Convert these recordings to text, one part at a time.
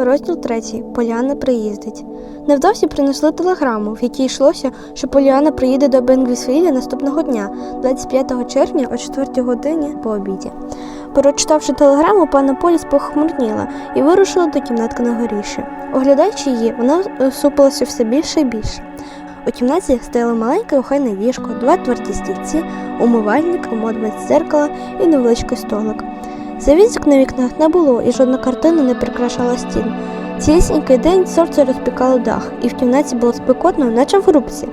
Розділ третій. Поліана приїздить. Невдовзі принесли телеграму, в якій йшлося, що Поліана приїде до Бенгвісвілля наступного дня, 25 червня о 4 годині по обіді. Прочитавши телеграму, пана Полі спохмурніла і вирушила до кімнатки на горіші. Оглядаючи її, вона супилася все більше і більше. У кімнаті стояло маленьке охайне ліжко, два тверді стільці, умивальник, комод без дзеркала і невеличкий столик. Завісок на вікнах не було, і жодна картина не прикрашала стін. Цілісінький день сонце розпікало дах, і в кімнаті було спекотно, наче в рубці.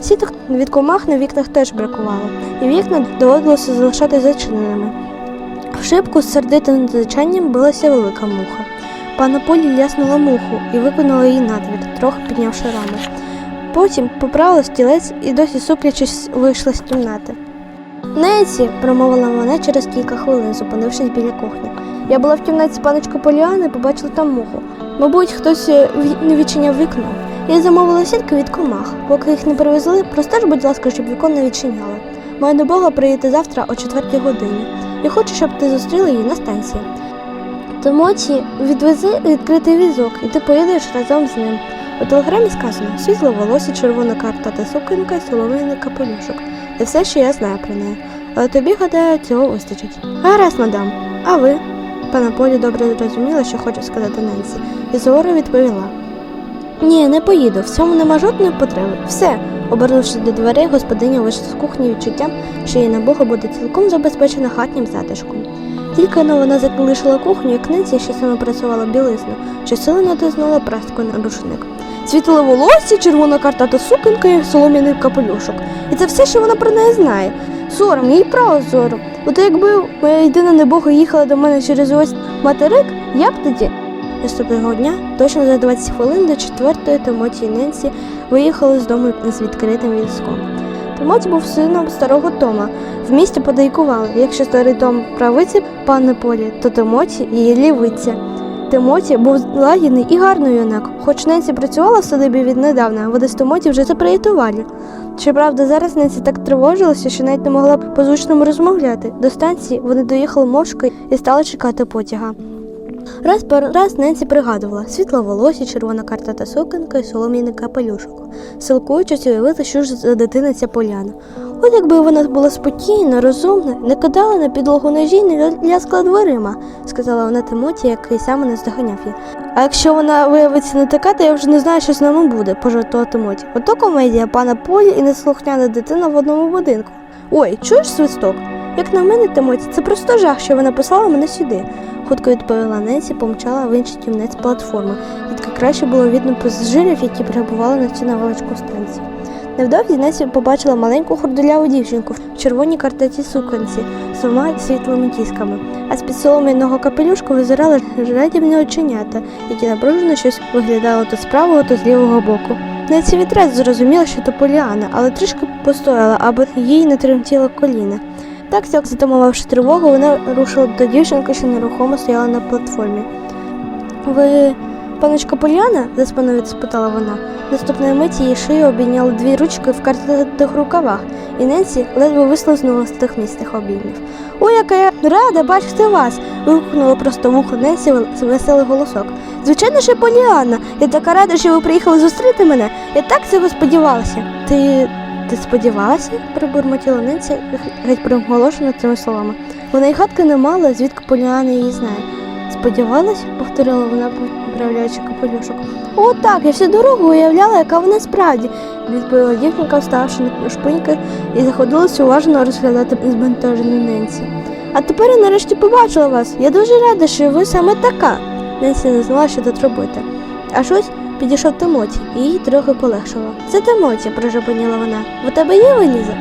Сіток від комах на вікнах теж бракувало, і вікна доводилося залишати зачиненими. В шибку з сердитим звичанням билася велика муха. Пана Полі ляснула муху і викинула її надвір, трохи піднявши раму. Потім поправила стілець і досі суплячись вийшла з кімнати. Ненсі, промовила вона через кілька хвилин, зупинившись біля кухні. Я була в кімнаті з паночкою Поліани побачила там муху. Мабуть, хтось е, не відчиняв вікно. Я замовила сітки від комах. Поки їх не привезли, простеж, будь ласка, щоб вікон не відчиняли. Маю до Бога приїти завтра о четвертій годині. Я хочу, щоб ти зустріла її на станції. Тимоті, відвези відкритий візок, і ти поїдеш разом з ним. У телеграмі сказано світло волосся, червона карта та суконька, соломейний капелюшок. Це все, що я знаю про неї. Але тобі, гадаю, цього вистачить. Гаразд, мадам. А ви? Пана Полі добре зрозуміла, що хоче сказати Ненсі, і суворо відповіла. Ні, не поїду, в цьому нема жодної потреби. Все. Обернувшись до дверей, господиня вийшла з кухні відчуттям, що її набога буде цілком забезпечена хатнім затишком. Тільки но вона залишила кухню, як Ненсі, що саме працювала білизну, що сили натиснула прастку на рушник. Світле волосся, червона карта та суконька і солом'яний капелюшок. І це все, що вона про неї знає. Сором, їй право сором. От якби моя єдина небога їхала до мене через ось материк, я б тоді. Наступного дня, точно за 20 хвилин до четвертої Тимоті і Ненсі виїхали з дому з відкритим візком. Тимоті був сином старого Тома. В місті подейкували, якщо старий Том правиці панни Полі, то Тимоті її лівиця. Тимоті був лагідний і гарний юнак. Хоч Ненсі працювала в садибі віднедавна, вони з Тимоті вже заприятували. Щоправда, зараз Ненсі так тривожилася, що навіть не могла б по-звучному розмовляти. До станції вони доїхали мовчки і стали чекати потяга. Раз по раз Ненсі пригадувала світло волосся, червона карта та суконька і солом'яний капелюшок, силкуючись уявити, що ж за дитина ця поляна. От якби вона була спокійна, розумна, не кидала на підлогу ножі, не ляскала дверима, сказала вона Тимоті, який саме не здоганяв її. А якщо вона виявиться не така, то я вже не знаю, що з нами буде, пожартував Тимоті. Ото комедія пана Полі і неслухняна дитина в одному будинку. Ой, чуєш свисток? Як на мене, Тимоті, це просто жах, що вона послала мене сюди. Хутко відповіла Ненсі, помчала в інший кімнець платформи, звідки краще було видно пасажирів, які перебували на цю невеличку станцію. Невдовзі Несі побачила маленьку хурдуляву дівчинку в червоній картаті суконці з двома світлими кісками, а з-під солом'яного капелюшку визирали жадібні оченята, які напружено щось виглядали то з правого, то з лівого боку. Несі відразу зрозуміла, що то Поліана, але трішки постояла, аби їй не тремтіло коліна. Так, сяк затамувавши тривогу, вона рушила до дівчинки, що нерухомо стояла на платформі. Ви паночка Поліана? заспано спитала вона. Наступної миті її шию обійняли дві ручки в картатих рукавах, і Ненсі ледве вислизнула з тих міцних обіймів. Ой, яка я рада бачити вас. вигукнула просто вухо Ненсі веселий голосок. Звичайно я Поліана. Я така рада, що ви приїхали зустріти мене. Я так цього сподівалася. Ти. Ти сподівалася? пробурмотіла Ненсі, геть приголошена цими словами. Вона й гадки не мала, звідки Поліана її знає. Сподівалась, повторила вона, поправляючи капелюшок. О, так, я всю дорогу уявляла, яка вона справді, відповіла дівчинка, вставши на шпиньки, і заходилася уважно розглядати збентежену Ненсі. А тепер я нарешті побачила вас. Я дуже рада, що ви саме така. Ненсі не знала, що тут робити. Аж ось підійшов Тимоті, і їй трохи полегшало. Це Тимоті, прожепоніла вона. У тебе є валіза?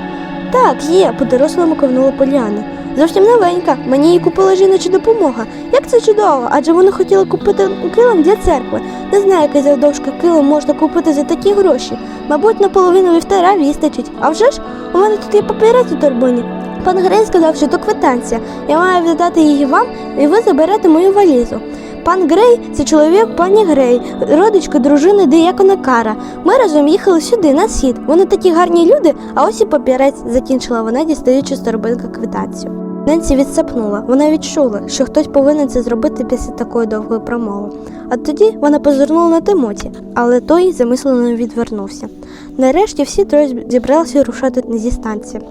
Так, є, по-дорослому ковнула Поліана. Зовсім новенька, мені її купила жіноча допомога. Як це чудово, адже вони хотіли купити килим для церкви. Не знаю, який завдовжки килим можна купити за такі гроші. Мабуть, наполовину вівтара вістачить. А вже ж у мене тут є папірець у торбині. Пан Грей сказав, що то квитанція. Я маю віддати її вам, і ви заберете мою валізу. Пан Грей це чоловік пані Грей, родичка дружини диякона Кара. Ми разом їхали сюди, на схід. Вони такі гарні люди, а ось і папірець, закінчила вона, дістаючи з торбинки квитанцію. Ненсі відсапнула. Вона відчула, що хтось повинен це зробити після такої довгої промови. А тоді вона позирнула на Тимоті, але той замислено відвернувся. Нарешті всі троє зібралися рушати зі станції.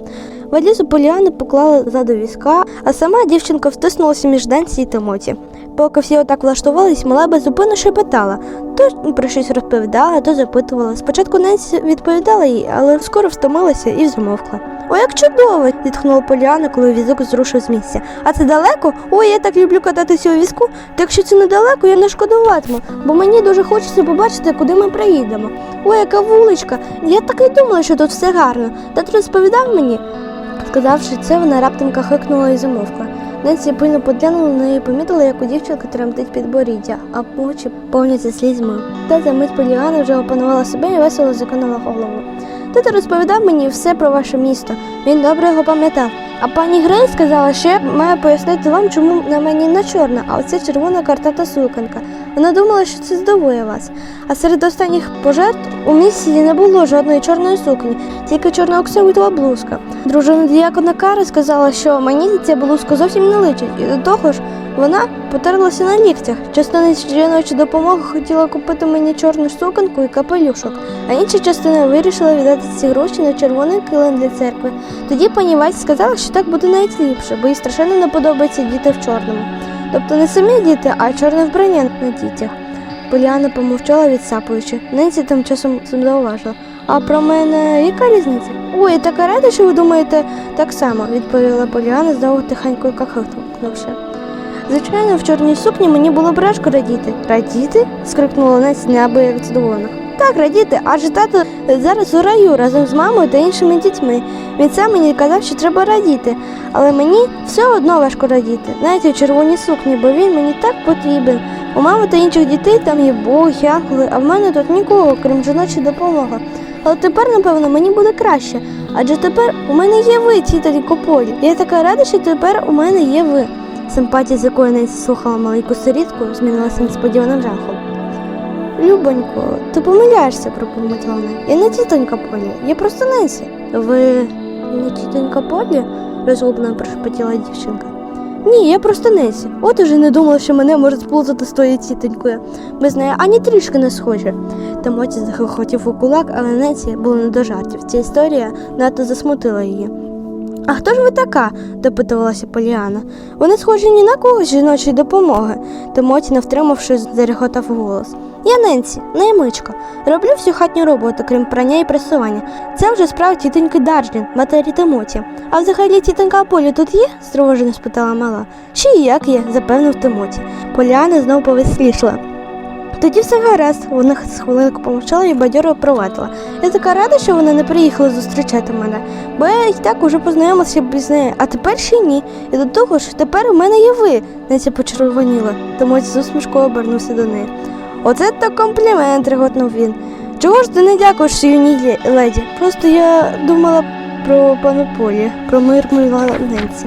Валізу Поліани поклали ззаду візка, а сама дівчинка втиснулася між Денсі і Тимоті. Поки всі отак влаштувались, мала беззупинно шепетала. То про щось розповідала, то запитувала. Спочатку Ненсі відповідала їй, але скоро втомилася і замовкла. О, як чудово! зітхнула Поліана, коли візок зрушив з місця. А це далеко? Ой, я так люблю кататися у візку. Та якщо це недалеко, я не шкодуватиму, бо мені дуже хочеться побачити, куди ми приїдемо. Ой, яка вуличка! Я так і думала, що тут все гарно. Тато розповідав мені. Сказавши це, вона раптом кахикнула і замовкла. Ненсі пильно поглянула на неї і помітила, як у дівчинки тремтить підборіддя, а очі повняться слізьми. Та за мить Поліана вже опанувала себе і весело закинула голову. Тато розповідав мені все про ваше місто. Він добре його пам'ятав. А пані Грей сказала, що я маю пояснити вам, чому на мені не чорна, а оце червона картата суканка. Вона думала, що це здивує вас. А серед останніх пожертв у місії не було жодної чорної сукні, тільки чорна оксамитова блузка. Дружина діякона Кари сказала, що мені ця блузка зовсім не личить, і до того ж вона потерлася на ліктях. Частина жіночої допомоги хотіла купити мені чорну суканку і капелюшок, а інша частина вирішила віддати ці гроші на червоний килим для церкви. Тоді пані Вайс сказала, що так буде найліпше, бо їй страшенно не подобається діти в чорному. Тобто не самі діти, а чорне вбрання на дітях. Поліана помовчала, відсапуючи. Ненсі тим часом зауважила. А про мене яка різниця? Ой, така рада, що ви думаєте так само, відповіла Поліана, знову тихенько кахикнувши. Звичайно, в чорній сукні мені було б радіти. Радіти? скрикнула Ненсі неабияк задоволена. Так, радіти, адже тато зараз у раю разом з мамою та іншими дітьми. Він сам мені казав, що треба радіти, але мені все одно важко радіти, навіть у червоній сукні, бо він мені так потрібен. У мами та інших дітей там є Бог, і а в мене тут нікого, крім жіночої допомоги. Але тепер, напевно, мені буде краще, адже тепер у мене є ви, тітонько Полі. Я така рада, що тепер у мене є ви. Симпатія, з якою Ненсі слухала маленьку сирітку, змінилася несподіваним жахом. Любонько, ти помиляєшся, пробурмотіла вона. Я не тітонька Полі, я просто Ненсі. Ви не тітонька Полі? розгублено прошепотіла дівчинка. Ні, я просто Несі. От уже не думала, що мене може сплутати з тою тітонькою. Ми з нею ані трішки не схожі. Та Моті захохотів у кулак, але Несі було не до жартів. Ця історія надто засмутила її. А хто ж ви така? допитувалася Поліана. Вони схожі ні на кого з жіночої допомоги. Та Моті, не втримавшись, зареготав голос. Я Ненсі, наймичка. Роблю всю хатню роботу, крім прання і пресування. Це вже справа тітоньки Дарджлін, матері Тимоті. А взагалі тітонька Аполі тут є? стривожено спитала мала. Ще і як є, запевнив Тимоті. Поліана знову повеслішла. Тоді все гаразд, вона з хвилинку помовчала і бадьоро провадила. Я така рада, що вона не приїхала зустрічати мене, бо я і так уже познайомилася з нею, а тепер ще ні. І до того ж, тепер у мене є ви, Неся почервоніла, Тимоті з усмішкою обернувся до неї. Оце так комплімент, реготнув він. Чого ж ти не дякуєш юній леді? Просто я думала про пану Полі, про мир Ненці.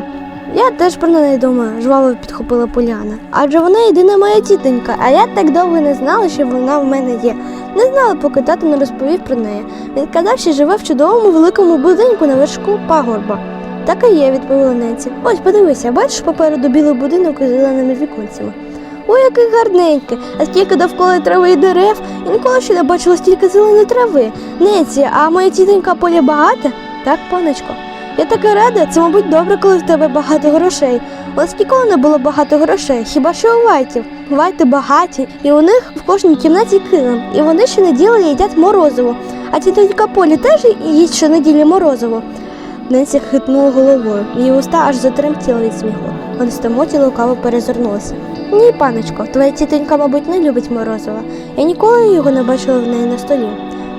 Я теж про неї думаю, жваво підхопила Поляна. Адже вона єдина моя тітонька, а я так довго не знала, що вона в мене є. Не знала, поки тато не розповів про неї. Він казав, що живе в чудовому великому будинку на вершку пагорба. Так і є, відповіла Ненці. Ось подивися, бачиш попереду білий будинок із зеленими віконцями. Ой, який гарненький, а стільки довкола трави і дерев, і ніколи ще не бачила стільки зеленої трави. Ненці, а моя тітонька поля багата? Так, паночко. Я така рада, це, мабуть, добре, коли в тебе багато грошей. У нас ніколи не було багато грошей, хіба що у вайтів. Вайти багаті, і у них в кожній кімнаті килим, і вони щонеділі їдять морозиво. А тітонька Полі теж їсть щонеділі морозиво. Ненсі хитнула головою, її уста аж затремтіли від сміху. Вони стамоті лукаво перезирнулися. Ні, паночко, твоя тітонька, мабуть, не любить морозива. Я ніколи його не бачила в неї на столі.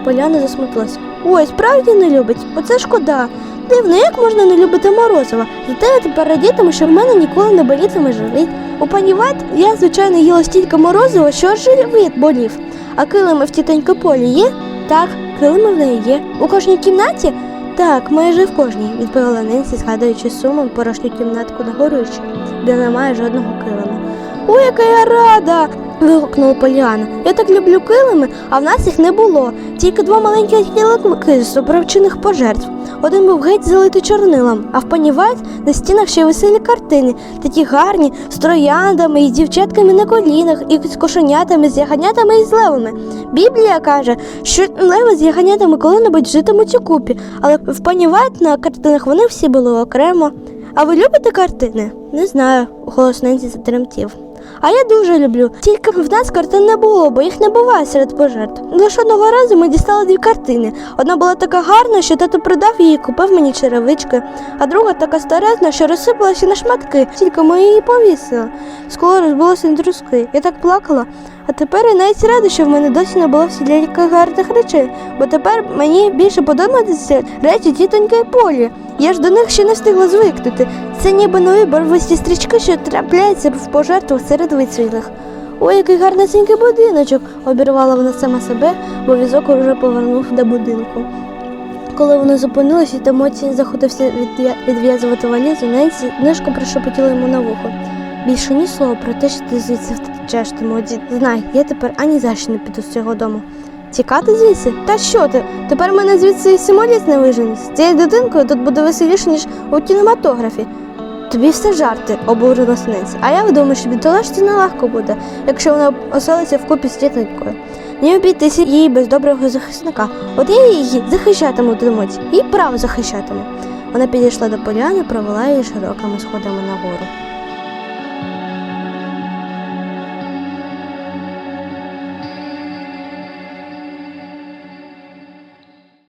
Поляна засмутилась. Ой, справді не любить, оце шкода. Дивно, як можна не любити морозива? Зате я тепер радітиму, що в мене ніколи не болітиме живіт. У пані Вайт я, звичайно, їла стільки морозива, що аж живіт болів. А килими в тітоньки полі є? Так, килими в неї є. У кожній кімнаті? Так, майже в кожній, відповіла Ненсі, згадуючи сумом порожню кімнатку на горищі, де немає жодного килима. О, яка я рада! вигукнула Поліана. Я так люблю килими, а в нас їх не було. Тільки два маленькі кілики з добровчинних пожертв. Один був геть залитий чорнилом, а в пані Вайт на стінах ще веселі картини, такі гарні, з трояндами і дівчатками на колінах, і з кошенятами, з ягнятами і з левами. Біблія каже, що леви з ягнятами коли-небудь житимуть у купі, але в пані Вайт на картинах вони всі були окремо. А ви любите картини? Не знаю, голос Ненсі затремтів. А я дуже люблю. Тільки б в нас картин не було, бо їх не буває серед пожертв. Лише одного разу ми дістали дві картини. Одна була така гарна, що тато продав її і купив мені черевички, а друга така старезна, що розсипалася на шматки, тільки ми її повісили. Скло розбилося на друзки. Я так плакала. А тепер я навіть рада, що в мене досі не було всіляких гарних речей, бо тепер мені більше подобаються речі тітоньки Полі. Я ж до них ще не встигла звикнути. Це ніби нові барвисті стрічки, що трапляються в пожертвах серед вицвілих. Ой, який гарнесенький будиночок, обірвала вона сама себе, бо візок уже повернув до будинку. Коли вони зупинилися, та Моці заходився відв'язувати валізу, Ненсі нишко пришепотіла йому на вухо. Більше ні слова про те, що ти звідси втечеш, ти Моці. Знай, я тепер ані за що не піду з цього дому. Тікати звідси? Та що ти? Тепер мене звідси і симоліт не вижене. З цією дитинкою тут буде веселіше, ніж у кінематографі. Тобі все жарти, обурилась сниця. А я думаю, що бідолашці нелегко буде, якщо вона оселиться вкупі з тітонькою. Не обійтися їй без доброго захисника. От я її захищатиму думать, і право захищатиму. Вона підійшла до поляни, провела її широкими сходами нагору.